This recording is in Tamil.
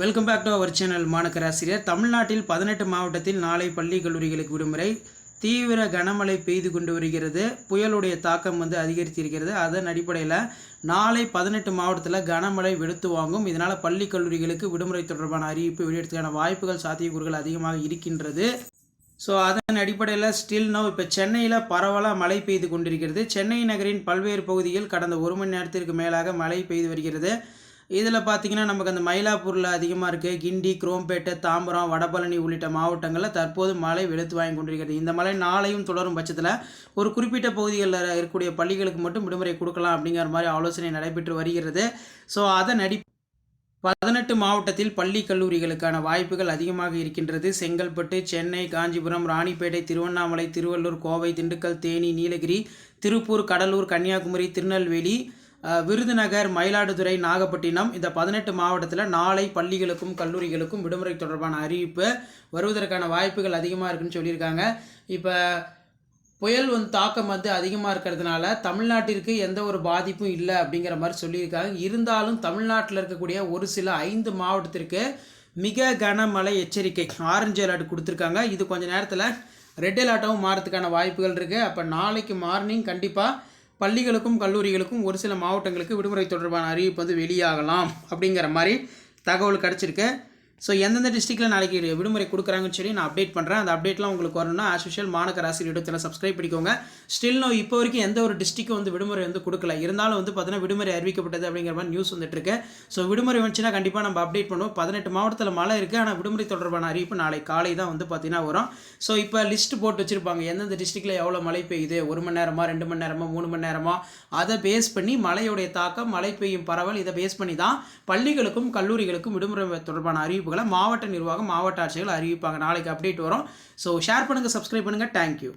Welcome back to our channel மாணக்கராசிரியர் தமிழ்நாட்டில் பதினெட்டு மாவட்டத்தில் நாளை பள்ளி கல்லூரிகளுக்கு விடுமுறை. தீவிர கனமழை பெய்து கொண்டு வருகிறது. புயலுடைய தாக்கம் வந்து அதிகரித்திருக்கிறது. அதன் அடிப்படையில் நாளை பதினெட்டு மாவட்டத்தில் கனமழை வெளுத்து வாங்கும். இதனால் பள்ளி கல்லூரிகளுக்கு விடுமுறை தொடர்பான அறிவிப்பு வெளியிடத்துக்கான வாய்ப்புகள் சாத்தியக்கூறுகள் அதிகமாக இருக்கின்றது. ஸோ அதன் அடிப்படையில் ஸ்டில் நோ இப்போ சென்னையில் பரவலாக மழை பெய்து கொண்டிருக்கிறது. சென்னை நகரின் பல்வேறு பகுதியில் கடந்த ஒரு மணி நேரத்திற்கு மேலாக மழை பெய்து வருகிறது. இதில் பார்த்தீங்கன்னா நமக்கு அந்த மயிலாப்பூரில் அதிகமாக இருக்குது கிண்டி குரோம்பேட்டை தாம்பரம் வடபழனி உள்ளிட்ட மாவட்டங்களில் தற்போது மழை வெளுத்து வாங்கி கொண்டிருக்கிறது. இந்த மழை நாளையும் தொடரும் பட்சத்தில் ஒரு குறிப்பிட்ட பகுதிகளில் இருக்கக்கூடிய பள்ளிகளுக்கு மட்டும் விடுமுறை கொடுக்கலாம் அப்படிங்கிற மாதிரி ஆலோசனை நடைபெற்று வருகிறது. ஸோ அதன் அடி பதினெட்டு மாவட்டத்தில் பள்ளி கல்லூரிகளுக்கான வாய்ப்புகள் அதிகமாக இருக்கின்றது. செங்கல்பட்டு சென்னை காஞ்சிபுரம் ராணிப்பேட்டை திருவண்ணாமலை திருவள்ளூர் கோவை திண்டுக்கல் தேனி நீலகிரி திருப்பூர் கடலூர் கன்னியாகுமரி திருநெல்வேலி விருதுநகர் மயிலாடுதுறை நாகப்பட்டினம் இந்த பதினெட்டு மாவட்டத்தில் நாளை பள்ளிகளுக்கும் கல்லூரிகளுக்கும் விடுமுறை தொடர்பான அறிவிப்பு வருவதற்கான வாய்ப்புகள் அதிகமாக இருக்குன்னு சொல்லியிருக்காங்க. இப்போ புயல் வந்து தாக்கம் வந்து அதிகமாக இருக்கிறதுனால தமிழ்நாட்டிற்கு எந்த ஒரு பாதிப்பும் இல்லை அப்படிங்கிற மாதிரி சொல்லியிருக்காங்க. இருந்தாலும் தமிழ்நாட்டில் இருக்கக்கூடிய ஒரு சில ஐந்து மாவட்டத்திற்கு மிக கனமழை எச்சரிக்கை ஆரஞ்சு அலர்ட் கொடுத்துருக்காங்க. இது கொஞ்ச நேரத்தில் ரெட் அலர்ட்டாகவும் மாறதுக்கான வாய்ப்புகள் இருக்குது அப்போ நாளைக்கு மார்னிங் கண்டிப்பாக பள்ளிகளுக்கும் கல்லூரிகளுக்கும் ஒரு சில மாவட்டங்களுக்கு விடுமுறை தொடர்பான அறிவிப்பு வந்து வெளியாகலாம் அப்படிங்கிற மாதிரி தகவல் கிடச்சிருக்கு. ஸோ எந்தெந்த டிஸ்ட்ரிக்டில் நாளைக்கு விடுமுறை கொடுக்குறாங்கன்னு சொல்லி நான் அப்டேட் பண்ணுறேன் அந்த அப்டேட்லாம் உங்களுக்கு வரணும்னா ஆஸ் யூஷுவல் மாநகர ராசி இடத்துல சப்ஸ்கிரைப் பண்ணிக்கோங்க. ஸ்டில் நோ இப்போ வரைக்கும் எந்த ஒரு டிஸ்ட்ரிக்கும் வந்து விடுமுறை வந்து கொடுக்கல. இருந்தாலும் வந்து பார்த்தீங்கன்னா விடுமுறை அறிவிக்கப்பட்டது அப்படிங்கிற மாதிரி நியூஸ் வந்துட்டு இருக்கு. ஸோ விடுமுறை வந்துச்சுன்னா கண்டிப்பாக நம்ம அப்டேட் பண்ணுவோம். பதினெட்டு மாவட்டத்தில் மழை இருக்குது ஆனால் விடுமுறை தொடர்பான அறிவிப்பு நாளை காலை தான் வந்து பார்த்தீங்கன்னா வரும். ஸோ இப்போ லிஸ்ட் போட்டு வச்சுருப்பாங்க. எந்தெந்த டிஸ்ட்ரிக்டில் எவ்வளோ மழை பெய்யுது? ஒரு மணி நேரமா ரெண்டு மணி நேரமா மூணு மணி நேரமா? அதை பேஸ் பண்ணி மழையுடைய தாக்கம் மழை பெய்யும் பரவல் இதை பேஸ் பண்ணி தான் பள்ளிகளுக்கும் கல்லூரிகளுக்கும் விடுமுறை தொடர்பான அறிவிப்புகளை மாவட்ட நிர்வாகம் மாவட்ட ஆட்சிகள் அறிவிப்பாங்க. நாளைக்கு அப்டேட் வரும். ஸோ ஷேர் பண்ணுங்கள் சப்ஸ்கிரைப் பண்ணுங்கள் தேங்க்யூ